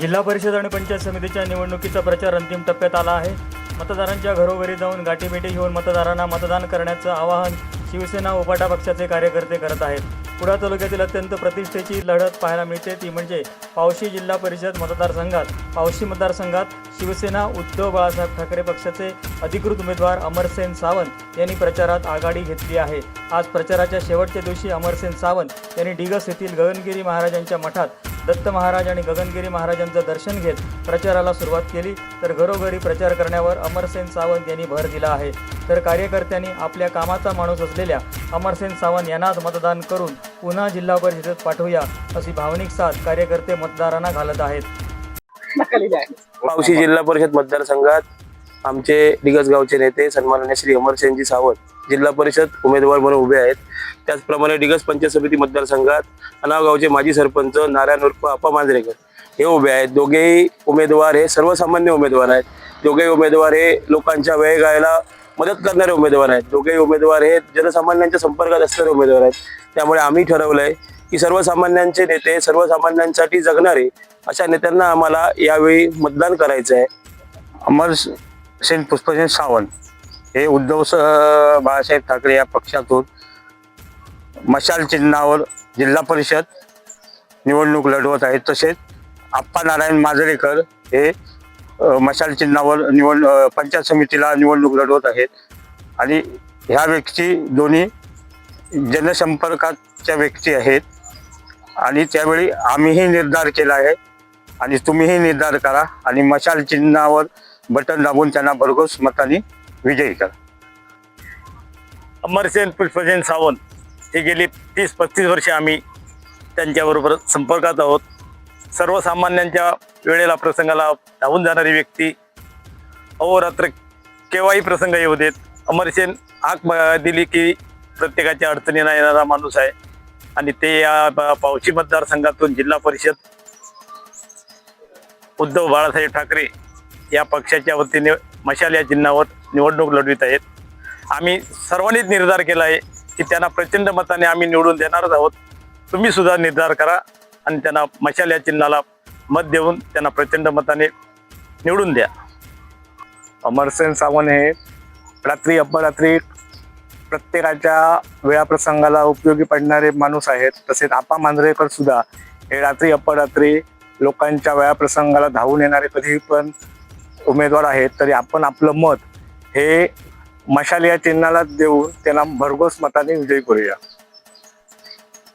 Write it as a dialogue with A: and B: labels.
A: जिल्हा परिषद आणि पंचायत समितीच्या निवडणुकीचा प्रचार अंतिम टप्प्यात आला आहे. मतदारांच्या घरोघरी जाऊन गाठीभेटी घेऊन मतदारांना मतदान करण्याचं आवाहन शिवसेना उपाटा पक्षाचे कार्यकर्ते करत आहेत. कुडा तालुक्यातील अत्यंत प्रतिष्ठेची लढत पाहायला मिळते. ती म्हणजे पावशी जिल्हा परिषद मतदारसंघात पावशी मतदारसंघात शिवसेना उद्धव बाळासाहेब ठाकरे पक्षाचे अधिकृत उमेदवार अमरसेन सावंत यांनी प्रचारात आघाडी घेतली आहे. आज प्रचाराच्या शेवटच्या दिवशी अमरसेन सावंत यांनी डिगस येथील गगनगिरी महाराजांच्या मठात दत्त महाराज आणि गगनगिरी महाराजांचं दर्शन घेत प्रचाराला सुरुवात केली. तर घरोघरी प्रचार करण्यावर अमरसेन सावंत यांनी भर दिला आहे. तर कार्यकर्त्यांनी आपल्या कामाचा माणूस असलेल्या अमरसेन सावंत यांनाच मतदान करून पुन्हा जिल्हा परिषदेत पाठवूया अशी भावनिक साथ कार्यकर्ते मतदारांना घालत आहेत.
B: पावशी जिल्हा परिषद मतदारसंघात आमचे डिगस गावचे नेते सन्माननीय श्री अमरसेनजी सावंत जिल्हा परिषद उमेदवार म्हणून उभे आहेत. त्याचप्रमाणे डिगस पंचायत समिती मतदारसंघात अनावगावचे माजी सरपंच नारायण उर्फ अप्पा मांजरेकर. हे उभे आहेत. दोघेही उमेदवार हे सर्वसामान्य उमेदवार आहेत. दोघेही उमेदवार हे लोकांच्या वेळ गायला मदत करणारे उमेदवार आहेत. दोघेही उमेदवार हे जनसामान्यांच्या संपर्कात असणारे उमेदवार आहेत. त्यामुळे आम्ही ठरवलंय की सर्वसामान्यांचे नेते सर्वसामान्यांसाठी जगणारे अशा नेत्यांना आम्हाला यावेळी मतदान करायचं आहे.
C: अमर सेन पुष्पसेन सावंत हे उद्धव स- बाळासाहेब ठाकरे या पक्षातून मशाल चिन्हावर जिल्हा परिषद निवडणूक लढवत आहेत. तसेच आप्पा नारायण माजरेकर हे मशाल चिन्हावर निवड पंचायत समितीला निवडणूक लढवत आहेत. आणि ह्या व्यक्ती दोन्ही जनसंपर्काच्या व्यक्ती आहेत. आणि त्यावेळी आम्हीही निर्धार केला आहे आणि तुम्हीही निर्धार करा आणि मशाल चिन्हावर बटन दाबून त्यांना भरघोस मताने विजयी करा.
D: अमरसेन पुष्पसेन सावंत. हे गेली तीस पस्तीस वर्षे आम्ही त्यांच्याबरोबर संपर्कात आहोत. सर्वसामान्यांच्या वेळेला प्रसंगाला धावून जाणारी व्यक्ती अहोरात्र केव्हाही प्रसंग येऊ देत. अमरसेन आग दिली की प्रत्येकाच्या अडचणीला येणारा माणूस आहे. आणि ते या पावशी मतदारसंघातून जिल्हा परिषद उद्धव बाळासाहेब ठाकरे या पक्षाच्या वतीने मशाल या चिन्हावर निवडणूक लढवित आहेत. आम्ही सर्वांनीच निर्धार केला आहे की त्यांना प्रचंड मताने आम्ही निवडून देणारच आहोत. तुम्ही सुद्धा निर्धार करा आणि त्यांना मशाल या चिन्हाला मत देऊन त्यांना प्रचंड मताने निवडून द्या.
E: अमरसेन सावंत हे रात्री अपरात्री प्रत्येकाच्या वेळाप्रसंगाला उपयोगी पडणारे माणूस आहेत. तसेच आपा मांजरेकर सुद्धा हे रात्री अपरात्री लोकांच्या वेळाप्रसंगाला धावून येणारे कधीही पण उमेदवार आहेत. तरी आपण आपलं मत हे मशाल या चिन्हाला देऊन त्यांना भरघोस मताने विजयी करूया.